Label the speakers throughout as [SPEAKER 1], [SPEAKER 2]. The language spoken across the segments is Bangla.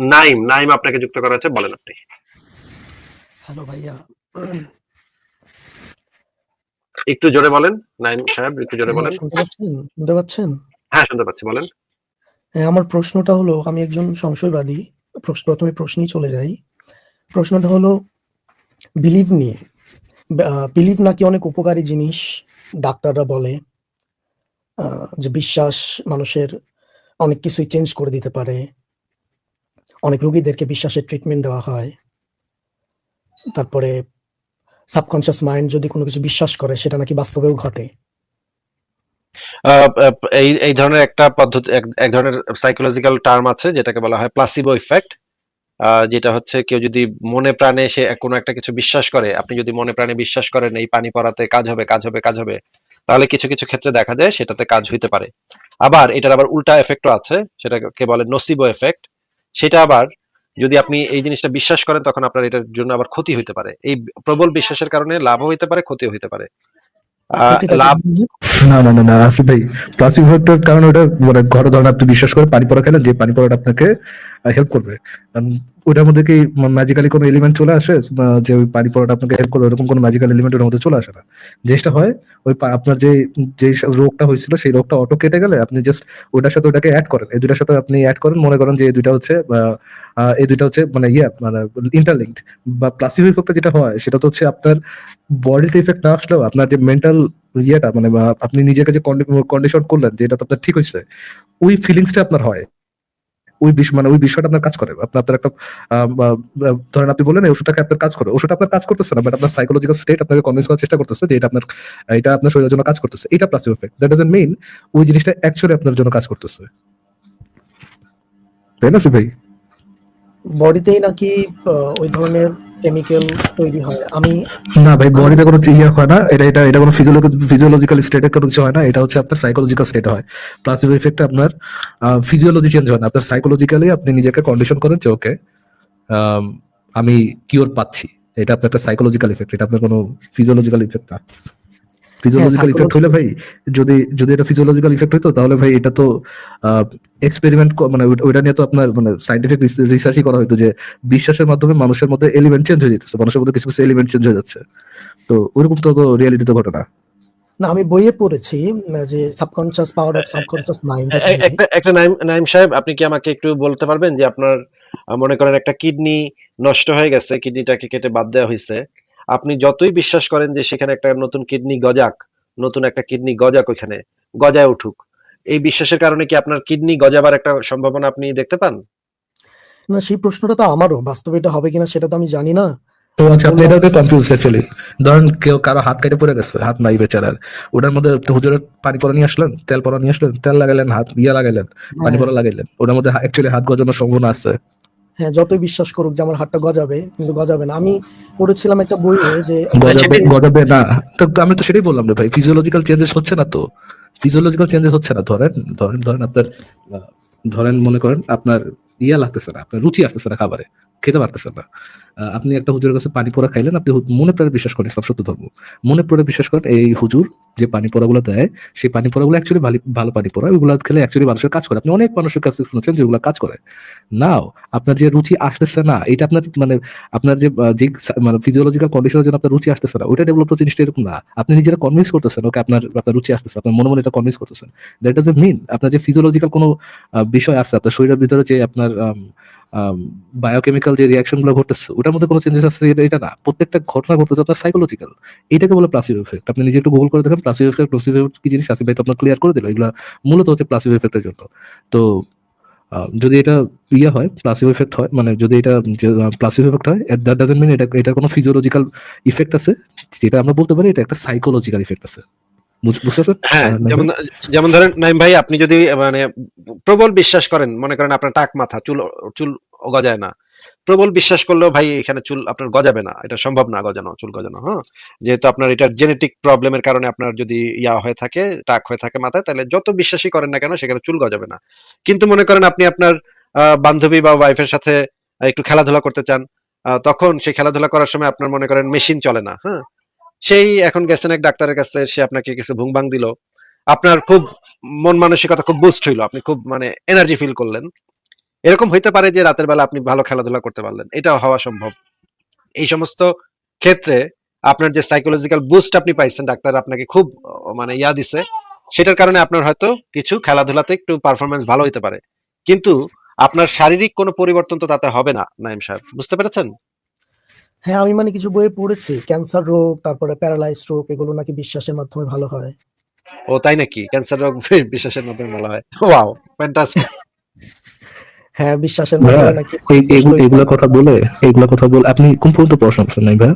[SPEAKER 1] নাইম নাইম আপনাকে যুক্ত করা হচ্ছে বলেন আপনি।
[SPEAKER 2] হ্যালো ভাইয়া।
[SPEAKER 1] একটু জোরে বলেন নাইম সাহেব একটু জোরে বলেন।
[SPEAKER 2] হ্যাঁ, শুনতে পাচ্ছেন? শুনতে পাচ্ছেন?
[SPEAKER 1] হ্যাঁ শুনতে পাচ্ছি বলেন।
[SPEAKER 2] হ্যাঁ আমার প্রশ্নটা হলো আমি একজন সংশয়বাদী প্রশ্ন- প্রথমে প্রশ্নই চলে যাই। প্রশ্নটা হলো বিলিভ নিয়ে। বিলিভ নাকি অনেক উপকারী জিনিস ডাক্তাররা বলে আহ, যে বিশ্বাস মানুষের অনেক কিছুই চেঞ্জ করে দিতে পারে। অনেক রোগীদেরকে বিশ্বাসের ট্রিটমেন্ট দেওয়া হয়। তারপরে সাবকনশিয়াস মাইন্ড যদি কোনো কিছু বিশ্বাস করে, সেটা নাকি বাস্তবেও ঘটে।
[SPEAKER 1] এই এই ধরনের একটা পদ্ধতি, এক ধরনের সাইকোলজিক্যাল টার্ম আছে, যেটাকে বলা হয় প্লাসিবো ইফেক্ট যেটা হচ্ছে কেউ যদি মনে প্রাণে সে কোনো একটা কিছু বিশ্বাস করে, আপনি যদি মনে প্রাণে বিশ্বাস করেন, এই পানি পড়াতে কাজ হবে কাজ হবে কাজ হবে, তাহলে কিছু কিছু ক্ষেত্রে দেখা যায় সেটাতে কাজ হইতে পারে। আবার এটার আবার উল্টা এফেক্টও আছে, সেটাকে বলে নসিবো এফেক্ট সেটা আবার যদি আপনি এই জিনিসটা বিশ্বাস করেন তখন আপনার এটার জন্য আবার ক্ষতি হইতে পারে। এই প্রবল বিশ্বাসের কারণে লাভও হইতে পারে ক্ষতিও হইতে পারে। লাভ
[SPEAKER 3] না না না না আসিফ ভাই প্লাসিভ কারণে ওটা মানে ঘরে ধরেন আপনি বিশ্বাস করে পানি পরা খেলে যে পানি পড়াটা আপনাকে হেল্প করবে। ওটার মধ্যে কি ম্যাজিক্যালি কোনো এলিমেন্ট চলে আসে যে ওই পানি পড়াটা আপনাকে হেল্প করবে এরকম কোনো ম্যাজিক্যাল এলিমেন্ট ওর মধ্যে চলে আসে না। জিনিসটা হয়, ওই আপনার যে যে রোগটা হয়েছিল, সেই রোগটা অটো কেটে গেলে আপনি জাস্ট ওটার সাথে ওটাকে অ্যাড করেন। এই দুটার সাথে আপনি অ্যাড করেন, মনে করেন যে এই দুইটা হচ্ছে এই দুইটা হচ্ছে মানে ইয়ে মানে ইন্টারলিঙ্কড বা প্লাসিভ ইফেক্টটা যেটা হয়, সেটা তো হচ্ছে আপনার বডিতে ইফেক্ট না আসলেও আপনার যে মেন্টাল ইয়েটা মানে আপনি নিজেকে যে কন্ডিশন করলেন যে এটা তো আপনার ঠিক হয়েছে, ওই ফিলিংসটা আপনার হয়। ওই বিষয় মানে ওই বিষয়টা আপনার কাজ করে। আপনার আপনার একটা ধরেন আপনি বলেন ওষুধটাকে আপনার কাজ করে। ওষুধটা আপনার কাজ করতেছে না বাট আপনার সাইকোলজিক্যাল স্টেট আপনাকে কনভিন্স করার চেষ্টা করতেছে যে এটা আপনার এটা আপনার শরীরের জন্য কাজ করতেছে। এটা plus effect that doesn't mean ওই জিনিসটা অ্যাকচুয়ালি আপনার জন্য কাজ করতেছে। তাই না ভাই?
[SPEAKER 2] বডিতেই নাকি ওই ধরনের কেমিক্যাল তৈরি হয়। আমি
[SPEAKER 3] না ভাই বডিতে কোনো ইয়ে হয় না। এটা এটা এটা কোনো ফিজিওলজিক্যাল স্টেটে কোনো কিছু হয় না। এটা হচ্ছে আপনার সাইকোলজিক্যাল স্টেট হয়। প্লাসিবো ইফেক্ট আপনার ফিজিওলজি চেঞ্জ হয় না। আপনার সাইকোলজিক্যালি আপনি নিজেকে কন্ডিশন করেন যে ওকে আমি কিওর পাচ্ছি। এটা আপনার একটা সাইকোলজিক্যাল ইফেক্ট এটা আপনার কোনো ফিজিওলজিক্যাল ইফেক্ট না। ফিজিওলজিক্যাল ইফেক্ট হলে ভাই যদি যদি এটা ফিজিওলজিক্যাল ইফেক্ট হইতো তাহলে ভাই এটা তো এক্সপেরিমেন্ট মানে ওইটা নিয়ে তো আপনার মানে সাইন্টিফিক রিসার্চই করা হতো যে বিশ্বাসের মাধ্যমে মানুষের মধ্যে এলিমেন্ট চেঞ্জ হয়ে যেতেছে মানুষের মধ্যে কিছু কিছু এলিমেন্ট চেঞ্জ হয়ে যাচ্ছে। তো ওরকম তো তো রিয়ালিটিতে ঘটে না।
[SPEAKER 2] না আমি বইয়ে পড়েছি যে subconscious power of subconscious mind
[SPEAKER 1] একটা একটা নাইম নাইম সাহেব আপনি কি আমাকে একটু বলতে পারবেন যে আপনার মনে করেন একটা কিডনি নষ্ট হয়ে গেছে কিডনিটাকে কেটে বাদ দেওয়া হয়েছে আপনি যতই বিশ্বাস করেন যে সেখানে একটা নতুন কিডনি গজাক নতুন একটা কিডনি গজাক ওইখানে গজায় উঠুক। এই বিশ্বাসের কারণে কি আপনার কিডনি গজাবার একটা সম্ভাবনা আপনি দেখতে পান?
[SPEAKER 2] না সেই প্রশ্নটা তো আমারও। বাস্তবে এটা হবে কিনা সেটা তো আমি জানি না।
[SPEAKER 3] তো আচ্ছা আপনি এটাকে কনফিউজ অ্যাকচুয়ালি ধরেন কেউ কারও হাত কেটে পড়ে গেছে হাত নাই বেচারার। ওটার মধ্যে হুজুরের পানি পড়া নিয়ে আসলেন তেল পরা নিয়ে আসলেন তেল লাগাইলেন হাত ইয়া লাগাইলেন পানি পরা লাগাইলেন ওটার মধ্যে অ্যাকচুয়ালি হাত গজানোর সম্ভাবনা আছে।
[SPEAKER 2] হ্যাঁ যতই বিশ্বাস করুক যে আমার হাতটা গজাবে কিন্তু গজাবে না। আমি পড়েছিলাম একটা বইয়ে যে
[SPEAKER 3] গজাবে গজাবে না। তো আমি তো সেটাই বললাম রে ভাই ফিজিওলজিক্যাল চেঞ্জেস হচ্ছে না তো? ফিজিওলজিক্যাল চেঞ্জেস হচ্ছে না? ধরেন ধরেন ধরেন আপনার আহ, ধরেন মনে করেন আপনার ইয়া লাগতেছে না আপনার রুচি আসতেছে না খাবারে। খেতে পারতেছেন না। আপনি একটা হুজুরের কাছে পানি পড়া খাইলেন, আপনি মনে প্রাণে বিশ্বাস করেন ইসলাম সত্য ধর্ম। মনে প্রাণে বিশ্বাস করেন, এই হুজুর যে পানি পড়াগুলো দেয়, সেই পানি পড়াগুলো অ্যাকচুয়ালি ভালো পানি পড়া ওইগুলো খেলে অ্যাকচুয়ালি মানুষের কাজ করে। আপনি অনেক মানুষের কাছে শুনেছেন যেগুলো কাজ করে। নাও আপনার যে রুচি আসতেছে না, এটা আপনার মানে আপনার যে যে মানে ফিজিওলজিক্যাল কন্ডিশনের জন্য আপনার রুচি আসতেছে না, ওইটা ডেভেলপ জিনিসটা এরকম না। আপনি নিজেরা কনভিন্স করতেছেন ওকে আপনার আপনার রুচি আসতেছে, আপনার মনে মনে এটা কনভিন্স করতেছেন। দ্যাট ডাজ এ মিন আপনার যে ফিজিওলজিক্যাল কোনো বিষয় আছে, আপনার শরীরের ভিতরে যে আপনার বায়োকেমিক্যাল যে রিয়াকশনগুলো ঘটতেছে, ওটার মধ্যে কোনো চেঞ্জেস আছে এটা- না? প্রত্যেকটা ঘটনা ঘটতেছে আপনার সাইকোলজিক্যাল এটাকে বলে প্লাসিভ এফেক্ট আপনি নিজে একটু গুগল করে দেখেন প্লাসিভ এফেক্ট প্লাসিভ এফেক্ট কি জিনিস আছে আপনার ক্লিয়ার করে দিল। এগুলো মূলত হচ্ছে প্লাসিভ এফেক্টের জন্য। তো যদি এটা ইয়ে হয় প্লাসিভ এফেক্ট হয় মানে যদি এটা প্লাসিভ এফেক্ট হয় দ্যাট ডাজন্ট মিন এটা এটা কোনো ফিজিওলজিক্যাল ইফেক্ট আছে, যেটা আমরা বলতে পারি এটা একটা সাইকোলজিক্যাল ইফেক্ট আছে।
[SPEAKER 1] হ্যাঁ যেমন যেমন ধরেন নাইম ভাই আপনি যদি মানে প্রবল বিশ্বাস করেন মনে করেন আপনার টাক মাথা চুল চুল গজায় না প্রবল বিশ্বাস করলেও ভাই এখানে চুল আপনার গজাবে না এটা সম্ভব না গজানো চুল গজানো হ্যাঁ? যেহেতু আপনার এটা জেনেটিক প্রবলেমের কারণে আপনার যদি ইয়া হয়ে থাকে টাক হয়ে থাকে মাথায় তাহলে যত বিশ্বাসই করেন না কেন সেখানে চুল গজাবে না। কিন্তু মনে করেন আপনি আপনার আহ, বান্ধবী বা ওয়াইফের সাথে একটু খেলাধুলা করতে চান আহ, তখন সেই খেলাধুলা করার সময় আপনার মনে করেন মেশিন চলে না হ্যাঁ? সেই এখন গেছেন এক ডাক্তারের কাছে, সে আপনাকে কিছু ভুংবাং দিল। আপনার খুব মন মানসিকতা খুব বুস্ট হইল, আপনি খুব মানে এনার্জি ফিল করলেন। এরকম হইতে পারে যে রাতের বেলা আপনি ভালো খেলাধুলা করতে পারলেন এটাও হওয়া সম্ভব। এই সমস্ত ক্ষেত্রে আপনার যে সাইকোলজিক্যাল বুস্ট আপনি পাইছেন, ডাক্তার আপনাকে খুব মানে ইয়া দিছে, সেটার কারণে আপনার হয়তো কিছু খেলাধুলাতে একটু পারফরমেন্স ভালো হইতে পারে। কিন্তু আপনার শারীরিক কোনো পরিবর্তন তো তাতে হবে না নাইম সাহেব, বুঝতে পেরেছেন?
[SPEAKER 2] হ্যাঁ আমি মানে কিছু বইয়ে পড়েছি। ক্যান্সার রোগ তারপরে প্যারালাইজ রোগ এগুলো নাকি বিশ্বাসের মাধ্যমে ভালো হয়।
[SPEAKER 1] ও তাই নাকি? ক্যান্সার রোগ বিশ্বাসের মাধ্যমে ভালো হয়। Wow fantastic.
[SPEAKER 2] হ্যাঁ বিশ্বাসের মাধ্যমে নাকি
[SPEAKER 3] এই- এগুলো এগুলো কথা বলে এগুলো কথা বলে আপনি কোন পর্যন্ত পড়াশোনা করছেন নাই ভাই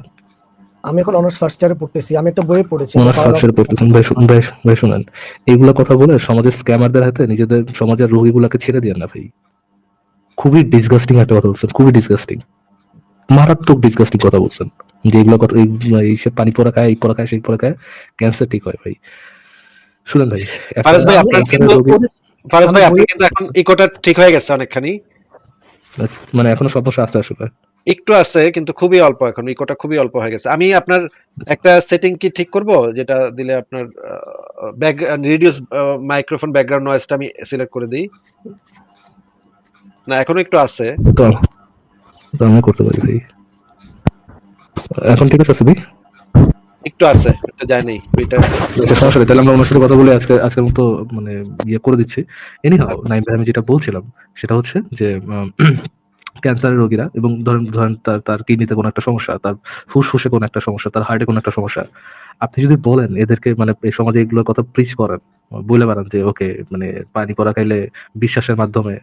[SPEAKER 2] আমি এখন অনার্স ফার্স্ট ইয়ারে পড়তেছি। আমি একটা বইয়ে পড়েছি।
[SPEAKER 3] ওনার ফার্স্ট ইয়ার পড়তেছেন। ভাই ভাই ভাই শুনেন এইগুলো কথা বলে সমাজের স্ক্যামারদের হাতে নিজেদের সমাজের রোগীগুলোকে ছেড়ে দিয়ে না ভাই। খুবই ডিসগাস্টিং একটা কথা বলছেন খুবই ডিসগাস্টিং মারাত্মক ডিসগাস্টিং কথা বলছেন। যে এগুলো কথা এই- পানি পড়া খায় এই পড়া খায় সেই পড়া খায় ক্যান্সার ঠিক হয় ভাই। শুনেন ভাই
[SPEAKER 1] ফারাজ ভাই, আপনার ফারাজ ভাই আপনি কিন্তু এখন ইকোটা ঠিক হয়ে গেছে অনেকখানি।
[SPEAKER 3] আচ্ছা, মানে এখনও সমস্যা আছে আসলে।
[SPEAKER 1] একটু আছে কিন্তু খুবই অল্প এখন ইকোটা খুবই অল্প হয়ে গেছে। আমি আপনার একটা সেটিং কি ঠিক করব? যেটা দিলে আপনার ব্যাক রিডিউস মাইক্রোফোন ব্যাকগ্রাউন্ড নয়েজটা আমি সিলেক্ট করে দিই। না এখনও একটু আছে।
[SPEAKER 3] তো আমি করতে পারি ভাই। এখন ঠিক আছে সুবি?
[SPEAKER 1] একটু আছে এটা যায় নাই ওইটা
[SPEAKER 3] আচ্ছা সমস্যা নেই। তাহলে আমরা ওনার সাথে কথা বলে আজকে আজকের মতো মানে ইয়ে করে দিচ্ছি। এনি হাও নাইম ভাই আমি যেটা বলছিলাম সেটা হচ্ছে যে ক্যান্সারের রোগীরা এবং ধরেন ধরেন তার তার কিডনিতে কোনো একটা সমস্যা তার ফুসফুসে কোনো একটা সমস্যা তার হার্টে কোনো একটা সমস্যা। আপনি যদি বলেন এদেরকে মানে এই সমাজে এগুলোর কথা প্রিচ করেন বলে বেড়ান যে ওকে মানে পানি পড়া খাইলে বিশ্বাসের মাধ্যমে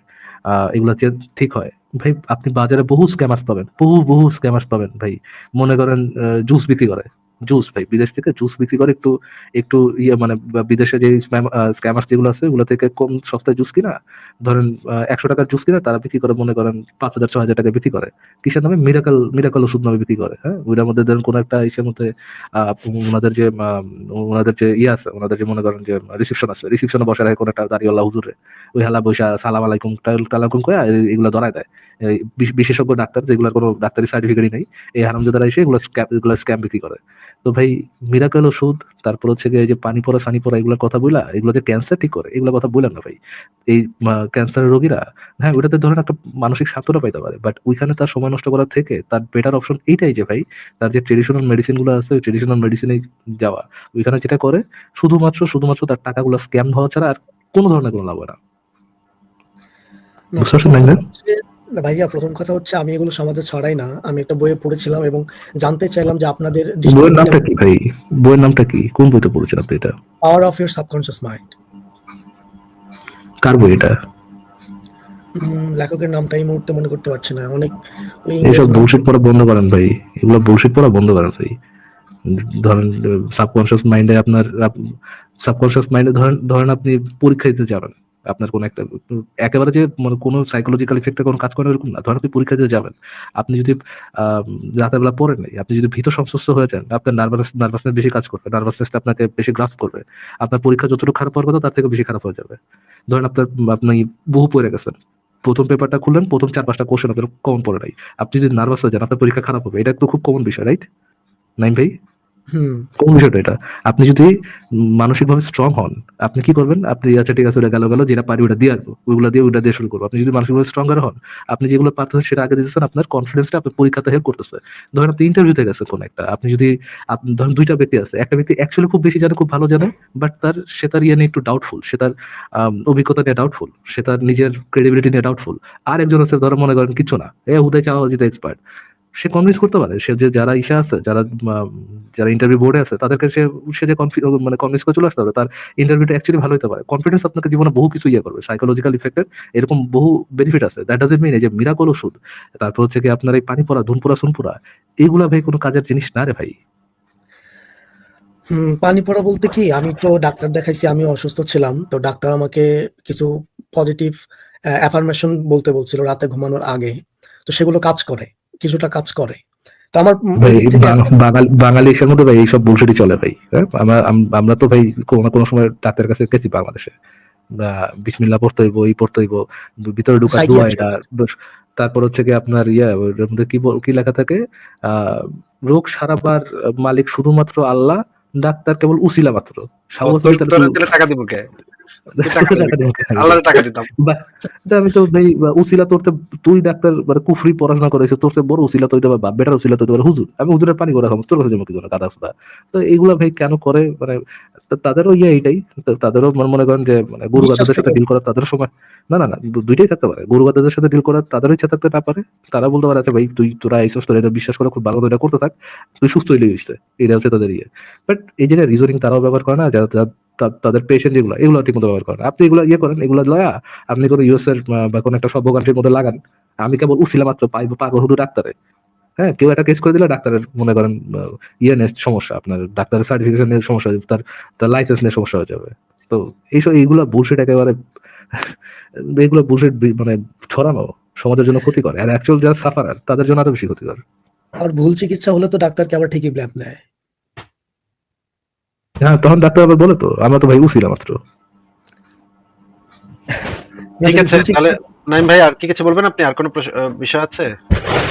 [SPEAKER 3] আহ এগুলো ঠিক হয় ভাই, আপনি বাজারে বহু স্ক্যামার্স পাবেন, বহু বহু স্ক্যামার্স পাবেন ভাই। মনে করেন জুস বিক্রি করে। জুস ভাই, বিদেশ থেকে জুস বিক্রি করে একটু একটু ইয়ে মানে বিদেশে যে স্ক্যামার যেগুলো আছে, ওগুলো থেকে কম সস্তায় জুস কিনা, ধরেন একশো টাকার জুস কিনা, তারা বিক্রি করে, মনে করেন পাঁচ হাজার, ছ হাজার টাকা বিক্রি করে। কিসের নামে? মিরাকল মিরাকল ওষুধ নামে বিক্রি করে হ্যাঁ? ওইটার মধ্যে ধরেন কোনো একটা ইসের মধ্যে ওনাদের যে ওনাদের যে ইয়ে আছে, ওনাদের যে মনে করেন যে রিসেপশন আছে রিসেপশনে বসে রাখে কোনো একটা দাঁড়িয়ে হুজুরে। ওই হালা বৈশা সালাম আলাইকুম, টাল- টালাকুম করে এগুলো ধরায় দেয়। বিশেষজ্ঞ ডাক্তার যেগুলোর কোনো ডাক্তারি সার্টিফিকেটই নেই এই হারামজাদারা এসে এগুলো স্ক্যাম এগুলো স্ক্যাম বিক্রি করে। তো ভাই মিরাকেল ওষুধ তারপর হচ্ছে গিয়ে যে পানি পড়া সানি পড়া এগুলোর কথা বইলা এগুলো যে ক্যান্সার ঠিক করে। এগুলো কথা বললাম না ভাই। এই ক্যান্সারের রোগীরা হ্যাঁ ওটাতে ধরেন একটা মানসিক সান্ত্বনা পাইতে পারে বাট ওইখানে তার সময় নষ্ট করার থেকে তার বেটার অপশন এইটাই যে ভাই তার যে ট্রেডিশনাল মেডিসিনগুলো আছে ওই ট্রেডিশনাল মেডিসিনে যাওয়া। ওইখানে যেটা করে শুধুমাত্র শুধুমাত্র তার টাকাগুলো স্ক্যাম হওয়া ছাড়া আর কোনো ধরনের কোনো লাভ হয় না।
[SPEAKER 2] ভাইয়া প্রথম কথা হচ্ছে আমি এগুলো সমাজে ছড়াই না। আমি একটা বইয়ে পড়েছিলাম এবং জানতে চাইলাম যে আপনাদের
[SPEAKER 3] বইয়ের নামটা কি ভাই? বইয়ের নামটা কি? কোন বইতে পড়েছেন আপনি এটা?
[SPEAKER 2] Power of your subconscious mind
[SPEAKER 3] কার বই এটা?
[SPEAKER 2] লেখকের নামটা এই মুহূর্তে মনে করতে পারছি না। অনেক
[SPEAKER 3] এইসব বুলশিট পড়া বন্ধ করেন ভাই। এগুলো বুলশিট পড়া বন্ধ করেন ভাই। ধরেন সাবকনশিয়াস মাইন্ডে আপনার সাবকনশিয়াস মাইন্ডে ধরেন ধরেন আপনি পরীক্ষা দিতে যাবেন। আপনার কোন একটা একেবারে যে মানে কোনো সাইকোলজিক্যাল ইফেক্টে কোনো কাজ করে এরকম না। ধরেন আপনি পরীক্ষা দিতে যাবেন। আপনি যদি আহ, বেলা পড়েন নাই আপনি যদি ভীত সংশ্লিষ্ট হয়ে যান আপনার নার্ভাস নার্ভাসনেস বেশি কাজ করবে নার্ভাসনেসটা আপনাকে বেশি গ্রাস করবে। আপনার পরীক্ষা যতটুকু খারাপ হওয়ার কথা তার থেকে বেশি খারাপ হয়ে যাবে। ধরেন আপনার আপনি বহু পড়ে গেছেন। প্রথম পেপারটা খুললেন প্রথম চার পাঁচটা কোশ্চেন আপনার কমন পড়ে নাই। আপনি যদি নার্ভাস হয়ে যান আপনার পরীক্ষা খারাপ হবে। এটা তো খুব কমন বিষয় রাইট নাইম ভাই? বিষয়টা এটা? আপনি যদি মানসিক ভাবে স্ট্রং হন, আপনি কি করবেন? আপনি আচ্ছা ঠিক আছে, ওটা গেল গেল, যেটা পারি ওটা দিয়ে আসব। ওইগুলো দিয়ে ওটা দিয়ে শুরু করব। আপনি যদি মানসিক ভাবে স্ট্রঙ্গার হন, আপনি যেগুলো পারতেছেন সেটা আগে দিতেছেন, আপনার কনফিডেন্সটা আপনার পরীক্ষাতে হেল্প করতেছে। ধরেন আপনি ইন্টারভিউতে গেছেন কোন একটা, আপনি যদি ধরেন দুইটা ব্যক্তি আছে, একটা ব্যক্তি অ্যাকচুয়ালি খুব বেশি জানে, খুব ভালো জানে বাট তার, সে তার ইয়ে নিয়ে একটু ডাউটফুল সে তার অভিজ্ঞতা নিয়ে ডাউটফুল সে তার নিজের ক্রেডিবিলিটি নিয়ে ডাউটফুল আর একজন আছে ধরো মনে করেন কিছু না, এ হুদায় চাওয়া যেতে এক্সপার্ট সে কনভিন্স করতে পারে। সে যে যারা ইসা আছে, যারা যারা ইন্টারভিউ বোর্ডে আছে, তাদেরকে সে সে যে মানে কনভিন্স করে চলে আসতে হবে তার ইন্টারভিউটা অ্যাকচুয়ালি ভালো হতে পারে। কনফিডেন্স আপনাকে জীবনে বহু কিছু ইয়ে করবে। সাইকোলজিক্যাল ইফেক্টের এরকম বহু বেনিফিট আছে। দ্যাট ডাজেন্ট মিন এই যে মিরাকল ওষুধ, তারপর হচ্ছে কি আপনার এই পানি পড়া ধুন পড়া সুন পড়া এগুলা ভাই কোনো কাজের জিনিস না রে ভাই।
[SPEAKER 2] পানি পড়া বলতে কি, আমি তো ডাক্তার দেখাইছি আমি অসুস্থ ছিলাম। তো ডাক্তার আমাকে কিছু পজিটিভ অ্যাফার্মেশন বলতে বলছিল রাতে ঘুমানোর আগে। তো সেগুলো কাজ করে। কিছুটা কাজ করে। তো আমার
[SPEAKER 3] ভাই এইসব বুলশিটই চলে ভাই হ্যাঁ? আমরা আমরা তো ভাই কোনো না কোনো সময় ডাক্তারের কাছে গেছি বাংলাদেশে। আমরা বিসমিল্লাহ পড়তে হইব এই পড়তে হইব ভিতরে ঢুকা দোয়া এটা তারপর হচ্ছে কি আপনার ইয়া কি কি লেখা থাকে? আহ রোগ সারাবার মালিক শুধুমাত্র আল্লাহ ডাক্তার কেবল উসিলা মাত্র।
[SPEAKER 1] টাকা দিব কে? টাকা দিবি।
[SPEAKER 3] টাকা দিয়ে আমাকে খাইয়ে
[SPEAKER 1] আল্লাহর টাকা দিতাম।
[SPEAKER 3] আমি তো ভাই উসিলা তোরতে তুই ডাক্তার মানে কুফরি পড়াশোনা করেছিস তোর চেয়ে বড় উসিলা তৈতে পারবা বেটার উসিলা তৈতে পারে। হুজুর আমি হুজুরের পানি করে তোর কাছে যেমন কি কোনো কাদা ফুদা তো এইগুলা ভাই কেন করে? মানে তাদেরও ইয়ে তাদেরও মনে মনে করেন যে মানে গরু গাদাদের সাথে। ডিল করার তাদের সময় না না না দুইটাই থাকতে পারে। গরু গাদাদের সাথে ডিল করার ইচ্ছা থাকতে না পারে। তারা বলতে পারে আচ্ছা ভাই তুই তোরা আইসস তোরা এটা বিশ্বাস করে খুব ভালো এটা করতে থাক তুই সুস্থ হইলে এটা হচ্ছে তাদের ইয়ে। বাট এই যে রিজনিং তারাও ব্যবহার করে না যারা তাদের পেশেন্ট যেগুলো, এগুলো ঠিক মতো ব্যবহার করে না। আপনি এগুলো ইয়ে করেন, এগুলো লয়া, আপনি কোনো ইউএস এর বা কোনো একটা সভ্য কান্ট্রির মধ্যে লাগান, আমি কেবল উছিলা মাত্র পাইবো পারব শুধু ডাক্তারে। হ্যাঁ কেউ একটা কেস করে দিলে ডাক্তারের মনে করেন ইয়ে সমস্যা, আপনার ডাক্তারের সার্টিফিকেশন নিয়ে সমস্যা হয়ে তার তার লাইসেন্স নিয়ে সমস্যা হয়ে যাবে। তো এইসব, এইগুলো বুলশিট একেবারে এইগুলো বুলশিট মানে ছড়ানো সমাজের জন্য ক্ষতিকর। আর অ্যাকচুয়াল যারা সাফারার তাদের জন্য আরও বেশি ক্ষতিকর।
[SPEAKER 2] আর ভুল চিকিৎসা হলে তো ডাক্তারকে আবার ঠিকই ব্ল্যাপ নেয়।
[SPEAKER 3] হ্যাঁ তখন ডাক্তার আবার বলে তো আমরা তো ভাই উছিলা মাত্র।
[SPEAKER 1] ঠিক আছে তাহলে নাইম ভাই আর কি কিছু বলবেন আপনি? আর কোনো বিষয় আছে?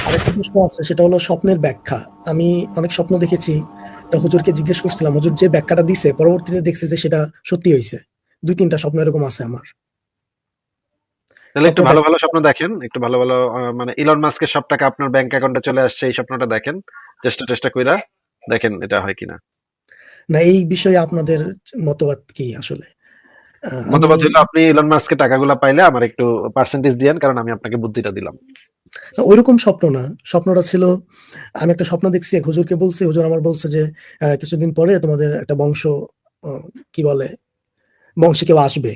[SPEAKER 2] আরেকটা প্রশ্ন আছে সেটা হলো স্বপ্নের ব্যাখ্যা। আমি অনেক স্বপ্ন দেখেছি। হুজুরকে জিজ্ঞেস করছিলাম হুজুর যে ব্যাখ্যাটা দিছে পরবর্তীতে দেখছে যে সেটা সত্যি হয়েছে দুই তিনটা স্বপ্ন এরকম আছে আমার।
[SPEAKER 1] তাহলে একটু ভালো ভালো স্বপ্ন দেখেন একটু ভালো ভালো মানে ইলন মাস্কের সব টাকা আপনার ব্যাংক অ্যাকাউন্টে চলে আসছে এই স্বপ্নটা দেখেন। চেষ্টা চেষ্টা কইরা দেখেন এটা হয় কিনা।
[SPEAKER 2] না এই বিষয়ে আপনাদের মতবাদ কি আসলে?
[SPEAKER 1] মতবাদ হলো আপনি ইলন মাস্কের টাকাগুলো পাইলে আমার একটু পার্সেন্টেজ দিয়েন কারণ আমি আপনাকে বুদ্ধিটা দিলাম।
[SPEAKER 2] ওইরকম স্বপ্ন না। স্বপ্নটা ছিল আমি একটা স্বপ্ন দেখছি এক হুজুরকে বলছি হুজুর আমার বলছে যে কিছুদিন পরে তোমাদের একটা বংশ কি বলে বংশে কেউ আসবে।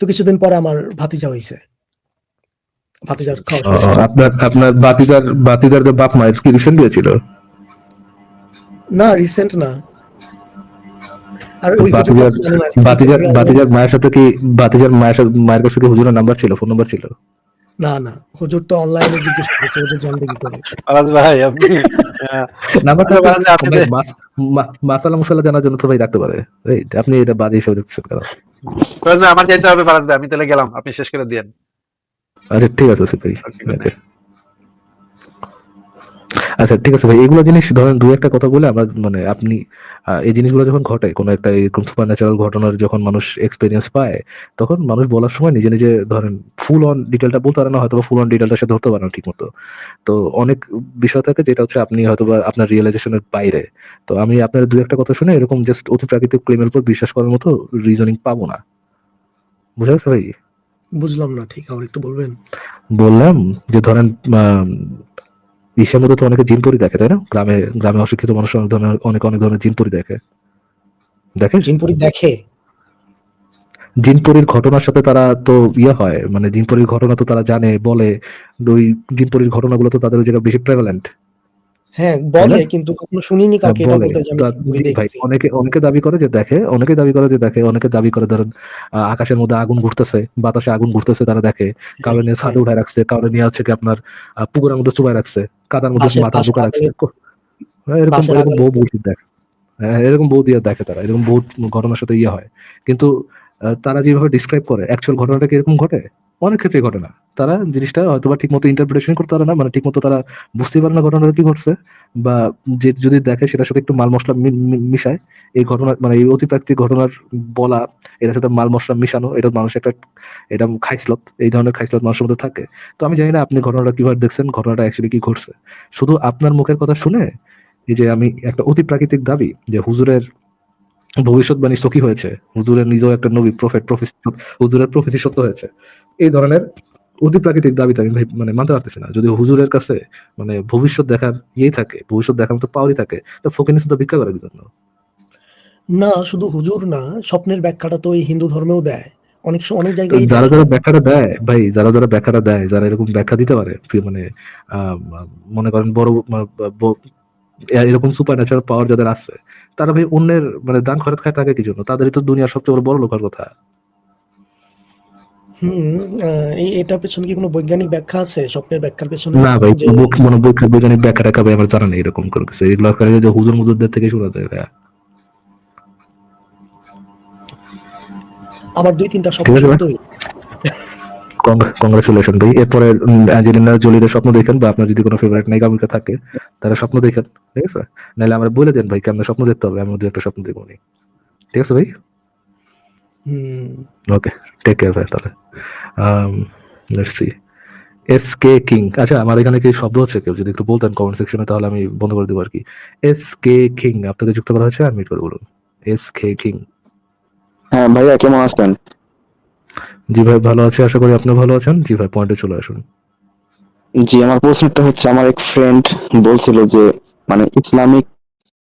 [SPEAKER 2] তো কিছুদিন পরে আমার ভাতিজা হয়েছে ভাতিজার
[SPEAKER 3] আপনার আপনার বাতিদার বাতিদার বাপ মায়ের কি রিসেন্ট হয়েছিল
[SPEAKER 2] না রিসেন্ট না। আর ওই
[SPEAKER 3] বাতিজার বাতিজার মায়ের সাথে কি বাতিজার মায়ের সাথে মায়ের কাছে কি হুজুরের নাম্বার ছিল ফোন নাম্বার ছিল?
[SPEAKER 2] না না হুজুর তো অনলাইনে জিজ্ঞেস করেছে হুজুর জানবে কি করে।
[SPEAKER 1] ভাই আপনি
[SPEAKER 3] নাম্বার
[SPEAKER 1] আপনি
[SPEAKER 3] মাসালা মুসালা জানার জন্য তো ভাই রাখতে পারে। আপনি এটা বাজে হিসেবে দেখছেন কেন?
[SPEAKER 1] আমার যেতে হবে ফারাজ ভাই আমি তাহলে গেলাম আপনি শেষ করে দিয়েন।
[SPEAKER 3] আচ্ছা ঠিক আছে ভাই. আচ্ছা ঠিক আছে ভাই এগুলো জিনিস ধরেন দু একটা কথা বলে আমরা মানে আপনি এই জিনিসগুলো যখন ঘটে কোনো একটা এরকম সুপার ন্যাচারাল ঘটনার যখন মানুষ এক্সপিরিয়েন্স পায় তখন মানুষ বলার সময় নিজে নিজে ধরেন ফুল অন ডিটেলটা বলতে পারে না হয়তো ফুল অন ডিটেলটা সে ধরতে পারে না ঠিক মতো তো অনেক বিষয় থাকে যেটা হচ্ছে আপনি হয়তো বা আপনার রিয়েলাইজেশনের বাইরে। তো আমি আপনার দু একটা কথা শুনে এরকম জাস্ট অতি প্রাকৃতিক ক্লেমের উপর বিশ্বাস করার মতো রিজনিং পাবো না। বুঝা গেছে ভাই?
[SPEAKER 2] বুঝলাম না ঠিক আর একটু বলবেন?
[SPEAKER 3] বললাম যে ধরেন ইসের মধ্যে তো অনেকে জিন পরি দেখে তাই না? গ্রামে গ্রামে অশিক্ষিত মানুষ অনেক ধরনের অনেক অনেক ধরনের জিন পরি দেখে। দেখে?
[SPEAKER 2] জিন পরি দেখে?
[SPEAKER 3] জিনপরির ঘটনার সাথে তারা তো ইয়ে হয় মানে জিনপরির ঘটনা তো তারা জানে বলে ওই জিনপরির ঘটনাগুলো তো তাদের ওই জায়গায় বেশি প্রেভালেন্ট
[SPEAKER 2] হ্যাঁ বলে? কিন্তু কখনো শুনিনি কাউকে এটা বলতে যে আমি
[SPEAKER 3] তা-
[SPEAKER 2] জিনপুরি
[SPEAKER 3] জি ভাই
[SPEAKER 2] দেখছি।
[SPEAKER 3] অনেকে অনেকে দাবি করে যে দেখে অনেকে দাবি করে যে দেখে অনেকে দাবি করে ধরেন আকাশের মধ্যে আগুন ঘুরতেছে বাতাসে আগুন ঘুরতেছে তারা দেখে। কাউরে নিয়ে ছাদে উঠায় রাখছে কাউরে নিয়ে হচ্ছে কি আপনার পুকুরের মধ্যে চুবাই রাখছে কাদার মধ্যে মাথা ঢুকা রাখছে। হ্যাঁ, এরকম। বহু বুলশিট দেখে। হ্যাঁ এরকম বহু দিয়ে দেখে তারা এরকম বহুত ঘটনার সাথে ইয়ে হয়। কিন্তু তারা যেভাবে ডিসক্রাইব করে অ্যাকচুয়াল ঘটনাটা কি এরকম ঘটে? অনেক ক্ষেত্রে ঘটে না। তারা জিনিসটা হয়তো বা ঠিক মতো ইন্টারপ্রিটেশন করতে পারে না মানে ঠিক মতো তারা বুঝতে পারে না ঘটনাটা কি ঘটছে, বা যে যদি দেখে সেটার সাথে একটু মাল মশলা মিশায়, এই ঘটনা মানে এই অতিপ্রাকৃতিক ঘটনার বলা, এটার সাথে মাল মশলা মিশানো, এটা মানুষ একটা, এটা খাইসলত, এই ধরনের খাইসলত মানুষের মধ্যে থাকে। তো আমি জানি না আপনি ঘটনাটা কীভাবে দেখছেন, ঘটনাটা অ্যাকচুয়ালি কি ঘটছে। শুধু আপনার মুখের কথা শুনে, এই যে আমি একটা অতি প্রাকৃতিক দাবি যে হুজুরের ভবিষ্যৎবাণী সখী হয়েছে, হুজুরের নিজেও একটা নবী প্রফেট প্রফেসি হুজুরের প্রফেসি সত্য হয়েছে, এই ধরনের অতি প্রাকৃতিক দাবিতে আমি ভাই মানে মানতে পারতেছি না। যদি হুজুরের কাছে মানে ভবিষ্যৎ দেখার ইয়েই থাকে ভবিষ্যৎ দেখার মতো পাওয়ারই থাকে তো ফকির তো ভিক্ষা করে কি জন্য
[SPEAKER 2] না শুধু হুজুর না স্বপ্নের ব্যাখ্যাটা তো এই হিন্দু ধর্মেও দেয়। অনেক সময় অনেক জায়গায়
[SPEAKER 3] যারা যারা ব্যাখ্যাটা দেয় ভাই যারা যারা ব্যাখ্যাটা দেয় যারা এরকম ব্যাখ্যা দিতে পারে মানে আহ, মনে করেন বড় এরকম সুপার ন্যাচারাল পাওয়ার যাদের আছে তারা ভাই অন্যের মানে দান খরচ খায় থাকে কি জন্য তাদেরই তো দুনিয়ার সবচেয়ে বড় লোকের কথা।
[SPEAKER 2] হুম এই এটার পেছনে কি কোনো বৈজ্ঞানিক ব্যাখ্যা আছে? স্বপ্নের ব্যাখ্যার পেছনে?
[SPEAKER 3] না ভাই মানে বৈজ্ঞানিক বৈজ্ঞানিক ব্যাখ্যা ভাই আমার জানা নেই এরকম কোনো কিছু। এগুলো যে হুজুর মুজুরদের থেকে শোনা যায় ভাইয়া।
[SPEAKER 2] আমার দুই তিনটা স্বপ্ন
[SPEAKER 3] ভাই।
[SPEAKER 2] সত্যই
[SPEAKER 3] কংগ্রেচুলেশন ভাই। এরপরে অ্যাঞ্জেলিনা জলির স্বপ্ন দেখেন বা আপনার যদি কোনো ফেভারিট নায়িকা থাকে তারা স্বপ্ন দেখেন ঠিক আছে? নাহলে আমার বলে দেন ভাই কেমন স্বপ্ন দেখতে হবে? আমি দু একটা স্বপ্ন দেখব। ঠিক আছে ভাই? ওকে টেক কেয়ার ভাই তাহলে। Let's see S K king আচ্ছা আমার এখানে কি শব্দ হচ্ছে কেউ? যদি একটু বলতেন কমেন্ট সেকশনে তাহলে আমি বন্ধ করে দেবো আর কি। এস কে কিং আপনাকে যুক্ত করা হয়েছে আমি করে বলুন। এস কে কিং
[SPEAKER 4] হ্যাঁ ভাইয়া কেমন আছেন?
[SPEAKER 3] জি ভাই ভালো আছে আশা করি আপনি ভালো আছেন। জি ভাই পয়েন্টে চলে আসুন।
[SPEAKER 4] জি আমার প্রশ্নটা হচ্ছে আমার এক ফ্রেন্ড বলছিল যে মানে ইসলামিক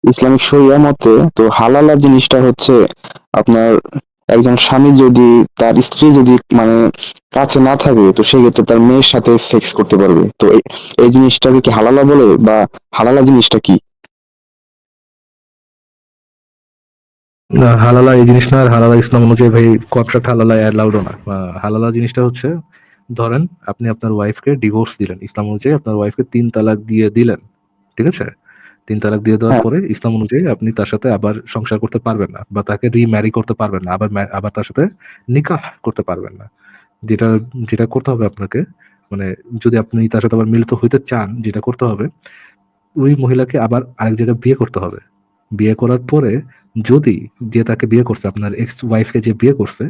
[SPEAKER 4] ইসলামিক শরিয়া মতে তো হালালা জিনিসটা হচ্ছে আপনার একজন স্বামী যদি তার স্ত্রী যদি মানে কাছে না থাকে তো সেক্ষেত্রে তার মেয়ের সাথে সেক্স করতে পারবে। তো এই- জিনিসটাকে কি হালালা বলে বা হালালা জিনিসটা কি?
[SPEAKER 3] না, হালালা এই জিনিস না আর হালালা ইসলাম অনুযায়ী ভাই কন্ট্রাক্ট হালালা অ্যালাউড না। হালালা জিনিসটা হচ্ছে ধরেন আপনি আপনার ওয়াইফকে ডিভোর্স দিলেন। ইসলাম অনুযায়ী আপনার ওয়াইফকে তিন তালাক দিয়ে দিলেন। ঠিক আছে? তিন তালাক দিয়ে দেওয়ার
[SPEAKER 4] হ্যাঁ।
[SPEAKER 3] পরে ইসলাম অনুযায়ী আপনি তার সাথে আবার সংসার করতে পারবেন না বা তাকে রিম্যারি করতে পারবেন না আবার আবার তার সাথে নিকাহ করতে পারবেন না যেটা যেটা করতে হবে আপনাকে মানে যদি আপনি তার সাথে আবার মিলিত হইতে চান যেটা করতে হবে ওই মহিলাকে আবার আরেক জায়গায় বিয়ে করতে হবে বিয়ে করার পরে যদি যে তাকে বিয়ে করছে আপনার এক্স ওয়াইফকে যে বিয়ে করছে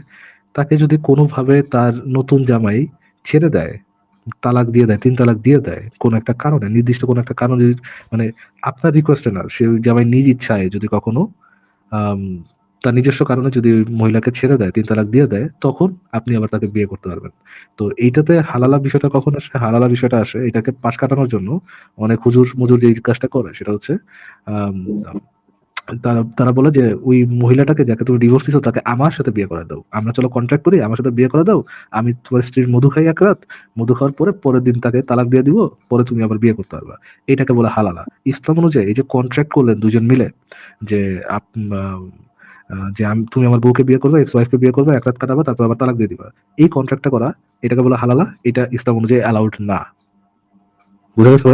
[SPEAKER 3] তাকে যদি কোনোভাবে তার নতুন জামাই ছেড়ে দেয় তালাক দিয়ে দেয়, তিন তালাক দিয়ে দেয় কোন একটা কারণে, নির্দিষ্ট কোন একটা কারণ মানে আপনার রিকোয়েস্টে না, সে জামাই নিজ ইচ্ছায় যদি কখনো তার নিজস্ব কারণে যদি মহিলাকে ছেড়ে দেয়, তিন তালাক দিয়ে দেয়, তখন আপনি আবার তাকে বিয়ে করতে পারবেন। তো এইটাতে হালালা বিষয়টা কখন আসে? হালালা বিষয়টা আসে এটাকে পাশ কাটানোর জন্য অনেক হুজুর মুজুর যে কাজটা করে, সেটা হচ্ছে তারা তারা বলে যে, ওই মহিলাটাকে যাকে তুমি ডিভোর্স দিছো, তাকে আমার সাথে বিয়ে করে দাও। আমরা চলো কন্ট্রাক্ট করি, আমার সাথে বিয়ে করে দাও। আমি তোমার স্ত্রীর মধু খাই এক রাত। মধু খাওয়ার পরে পরের দিন তাকে তালাক দিয়ে দিব, পরে তুমি আবার বিয়ে করতে পারবা। এটাকে বলে হালালা। ইসলাম অনুযায়ী এই যে কন্ট্রাক্ট করলেন দুজন মিলে, যে যে আমি, তুমি আমার বউকে বিয়ে করবে এক্স ওয়াইফকে বিয়ে করবে, এক রাত কাটাবা, তারপর আবার তালাক দিয়ে দিবা। এই কন্ট্রাক্টটা করা, এটাকে বলে হালালা, এটা ইসলাম অনুযায়ী অ্যালাউড না। বুঝা গেছে?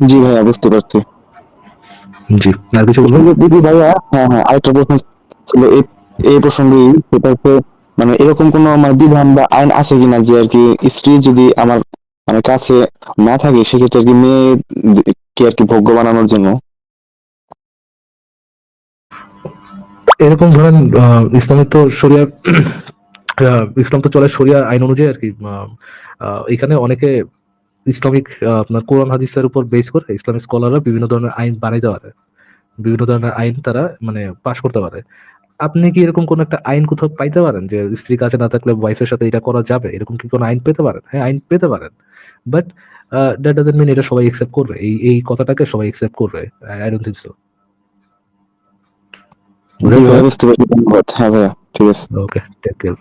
[SPEAKER 4] জি ভাইয়া বুঝতে পারছি।
[SPEAKER 3] জি। আর কিছু বলব
[SPEAKER 4] দিদি ভাইয়া হ্যাঁ হ্যাঁ আরেকটা প্রশ্ন ছিল এই সেটা হচ্ছে মানে এরকম কোনো আমার বিধান বা আইন আছে কিনা যে আর কি স্ত্রী যদি আমার মানে কাছে না থাকে সেক্ষেত্রে আর কি মেয়ে কে আর কি ভোগ্য বানানোর জন্য?
[SPEAKER 3] এরকম ধরেন ইসলামের তো শরিয়া ইসলাম তো চলে শরিয়া আইন অনুযায়ী আর কি এখানে অনেকে ইসলামিক আপনার কোরআন হাদিসের উপর বেস করে ইসলামিক স্কলাররা বিভিন্ন ধরনের আইন বানাইতে পারে বিভিন্ন ধরনের আইন তারা মানে পাশ করতে পারে। আপনি কি এরকম কোন একটা আইন কোথাও পাইতে পারেন যে স্ত্রী কাছে না থাকলে ওয়াইফের সাথে এটা করা যাবে? এরকম কি কোনো আইন পেতে পারেন? হ্যাঁ আইন পেতে পারেন। বাট দ্যাট ডাজন্ট মিন এটা সবাই একসেপ্ট করবে। এই এই কথাটাকে সবাই একসেপ্ট করবে। আই ডোন্ট থিংক সো
[SPEAKER 4] জি বুঝতে পারছি। ধন্যবাদ। হ্যাঁ ভাইয়া। ঠিক আছে।
[SPEAKER 3] Okay take care